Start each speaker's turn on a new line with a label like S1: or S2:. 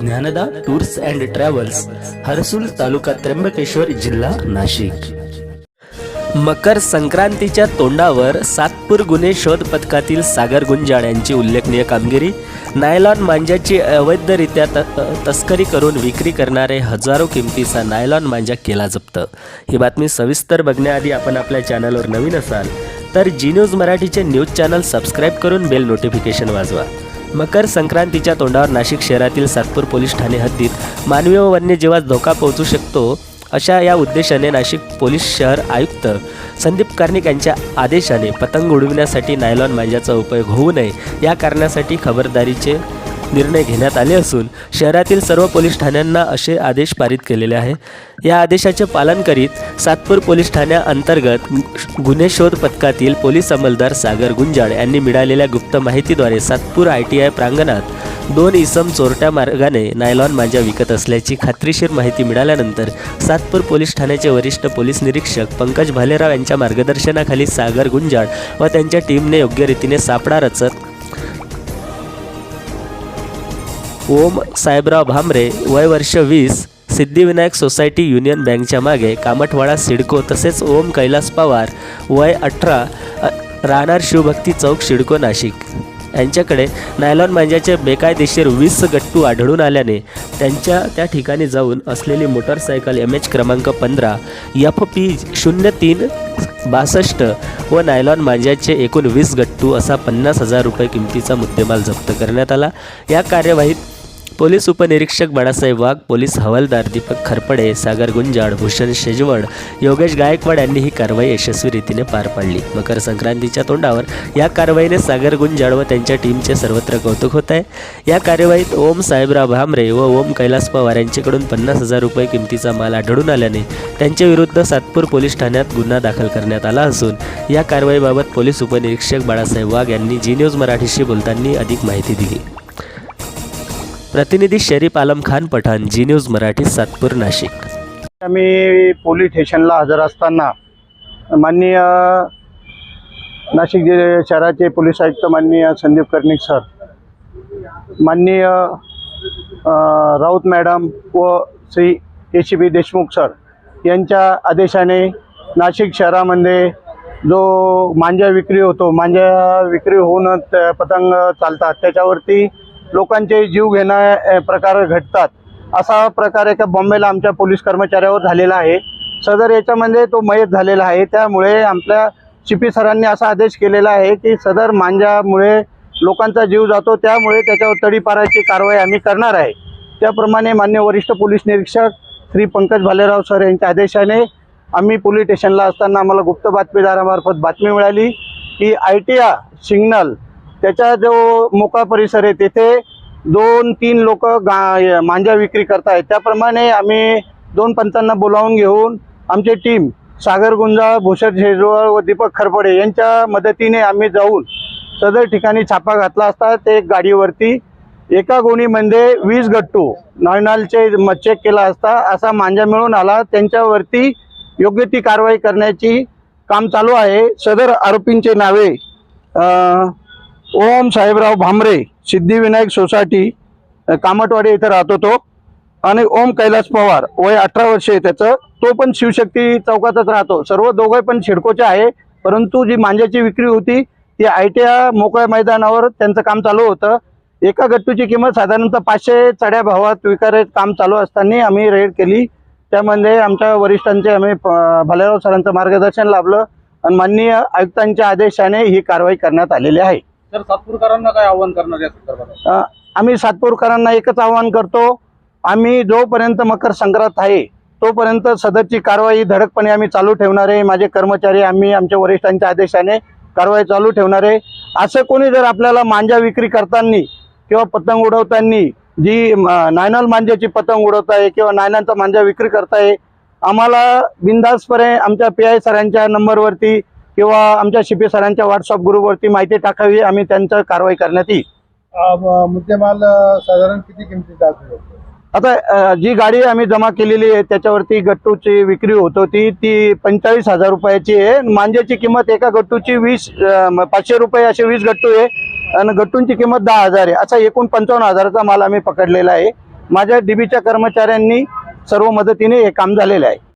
S1: Gyanada tours and travels Harsul taluka Trimbakeshwar जिल्हा नाशिक. मकर संक्रांतीच्या तोंडावर सातपूर गुन्हे शोध पथकातील सागर गुंजाळ यांची उल्लेखनीय कामगिरी नायलॉन मांजाची अवैधरित्या त तस्करी करून विक्री करणारे हजारो किमतीचा नायलॉन मांजा केला जप्त. ही बातमी सविस्तर बघण्याआधी आपण आपल्या चॅनलवर नवीन असाल तर जी न्यूज मराठीचे न्यूज चॅनल सबस्क्राईब करून बेल नोटिफिकेशन वाजवा. मकर संक्रांतीच्या तोंडावर नाशिक शहरातील सातपूर पोलीस ठाणे हद्दीत मानवी व वन्यजीवास धोका पोहोचू शकतो अशा या उद्देशाने नाशिक पोलीस शहर आयुक्त संदीप कार्निक यांच्या आदेशाने पतंग उडविण्यासाठी नायलॉन मांजाचा उपयोग होऊ नये या कारणासाठी खबरदारीचे निर्णय घेण्यात आले असून शहरातील सर्व पोलीस ठाण्यांना असे आदेश पारित केलेले आहे. या आदेशाचे पालन करीत सातपूर पोलीस ठाण्याअंतर्गत गुन्हे शोध पथकातील पोलीस अंमलदार सागर गुंजाळ यांनी मिळालेल्या गुप्त माहितीद्वारे सातपूर आय टी आय प्रांगणात दोन इसम चोरट्या मार्गाने नायलॉन मांजा विकत असल्याची खात्रीशीर माहिती मिळाल्यानंतर सातपूर पोलीस ठाण्याचे वरिष्ठ पोलीस निरीक्षक पंकज भालेराव यांच्या मार्गदर्शनाखाली सागर गुंजाळ व त्यांच्या टीमने योग्य रीतीने सापडा रचत ओम साहेबराव भामरे वय वर्ष वीस सिद्धिविनायक सोसायटी युनियन बँकच्या मागे कामठवाडा सिडको तसेच ओम कैलास पवार वय अठरा राहणार शिवभक्ती चौक सिडको नाशिक. यांच्याकडे नायलॉन मांजाचे बेकायदेशीर वीस गट्टू आढळून आल्याने त्यांच्या त्या ठिकाणी जाऊन असलेली मोटरसायकल एम एच क्रमांक पंधरा एफ पी शून्य तीन बासष्ट व नायलॉन मांजाचे एकूण वीस गट्टू असा पन्नास हजार रुपये किमतीचा मुद्देमाल जप्त करण्यात आला. या कार्यवाहीत पोलीस उपनिरीक्षक बाळासाहेब वाघ पोलीस हवालदार दीपक खरपडे सागर गुंजाळ भूषण शेजवड योगेश गायकवाड यांनी ही कारवाई यशस्वी रीतीने पार पाडली. मकर संक्रांतीच्या तोंडावर या कारवाईने सागर गुंजाळ व त्यांच्या टीमचे सर्वत्र कौतुक होत आहे. या कार्यवाहीत ओम साहेबराव भामरे व ओम कैलास पवार यांच्याकडून पन्नास हजार रुपये किमतीचा माल आढळून आल्याने त्यांच्या विरुद्ध सातपूर पोलीस ठाण्यात गुन्हा दाखल करण्यात आला असून या कारवाईबाबत पोलीस उपनिरीक्षक बाळासाहेब वाघ यांनी जी न्यूज मराठीशी बोलताना अधिक माहिती दिली. प्रतिनिधी शरीफ आलम खान पठाण जी न्यूज मराठी सातपूर नाशिक.
S2: आम्ही पोलीस स्टेशनला हजर असताना माननीय नाशिक शहराचे पोलीस आयुक्त माननीय संदीप कर्णिक सर माननीय राऊत मॅडम व Shri A C B Deshmukh sir यांच्या आदेशाने नाशिक शहरामध्ये जो मांजा विक्री होतो मांजा विक्री होऊन पतंग चालतात त्याच्यावरती लोकांचे जीव घेणं प्रकार घडतात. असा प्रकार एका बॉम्बेला आमच्या पोलीस कर्मचाऱ्यावर झालेला आहे. सदर याच्यामध्ये तो मयत झालेला आहे. त्यामुळे आपल्या शिपी सरांनी असा आदेश केलेला आहे की सदर मांजामुळे लोकांचा जीव जातो. त्यामुळे त्याच्यावर तडीपाराची कारवाई आम्ही करणार आहे. त्याप्रमाणे मान्य वरिष्ठ पोलीस निरीक्षक श्री पंकज भालेराव सर यांच्या आदेशाने आम्ही पोलीस स्टेशनला असताना आम्हाला गुप्त बातमीदारामार्फत बातमी मिळाली की आय टी आ सिग्नल त्याचा जो मोका परिसर आहे तेथे दोन तीन लोक गा मांजा विक्री करतायत. त्याप्रमाणे आम्ही दोन पंचांना बोलावून घेऊन आमची टीम सागर गुंजाळ भूषण शेजवळ व दीपक खरपडे यांच्या मदतीने आम्ही जाऊन सदर ठिकाणी छापा घातला असता ते एक गाडीवरती एका गोणीमध्ये वीस गट्टू नॉयनालचे चेक केला असता असा मांजा मिळून आला. त्यांच्यावरती योग्य ती कारवाई करण्याची काम चालू आहे. सदर आरोपींचे नावे ओम साहेबराव भांबरे सिद्धिविनायक सोसायटी कामटवाडी इथं राहतो तो. आणि ओम कैलास पवार वय अठरा वर्ष आहे त्याचं. तो पण शिवशक्ती चौकातच राहतो. सर्व दोघे पण शिडकोचे आहे. परंतु जी मांजाची विक्री होती ती आय टी मोकळ्या मैदानावर त्यांचं काम चालू होतं. एका गट्टूची किंमत साधारणतः पाचशे चढ्या भावात विकायचे काम चालू असताना आम्ही रेड केली. त्यामध्ये आमच्या वरिष्ठांचे आम्ही भालेराव सरांचं मार्गदर्शन लाभलं. आणि माननीय आयुक्तांच्या आदेशाने ही कारवाई करण्यात आलेली आहे.
S3: तर सातपूरकरांना काय आव्हान करणार या संदर्भात?
S2: अ, आम्ही सातपूरकरांना एकच आवाहन करतो. आम्ही जोपर्यंत मकर संक्रांत आहे तोपर्यंत सदरची कारवाई धडकपणे आम्ही चालू ठेवणार आहे. माझे कर्मचारी आम्ही आमच्या वरिष्ठांच्या आदेशाने कारवाई चालू ठेवणार आहे. असं कोणी जर आपल्याला मांजा विक्री करताना किंवा पतंग उडवताना जी म, नायनल मांजाची पतंग उडवत आहे किंवा नायनांचा मांजा विक्री करताय आम्हाला बिंदासपणे आमच्या पी आय सरांच्या नंबरवरती किंवा आमच्या शिपी सरांच्या व्हॉट्सअप ग्रुपवरती माहिती टाकावी आम्ही त्यांचं कारवाई करण्यात येईल.
S3: मुद्देमाल साधारण किती किमतीचा असू शकतो
S2: आता जी गाडी आम्ही जमा केलेली आहे त्याच्यावरती गट्टूची विक्री होत होती ती पंचेचाळीस हजार रुपयाची आहे. मांज्याची किंमत एका गट्टूची वीस पाचशे रुपये असे वीस गट्टू आहे. आणि गट्टूंची किंमत दहा हजार आहे. असा एकूण पंचावन्न हजाराचा माल आम्ही पकडलेला आहे. माझ्या डीबीच्या कर्मचाऱ्यांनी सर्व मदतीने हे काम झालेलं आहे.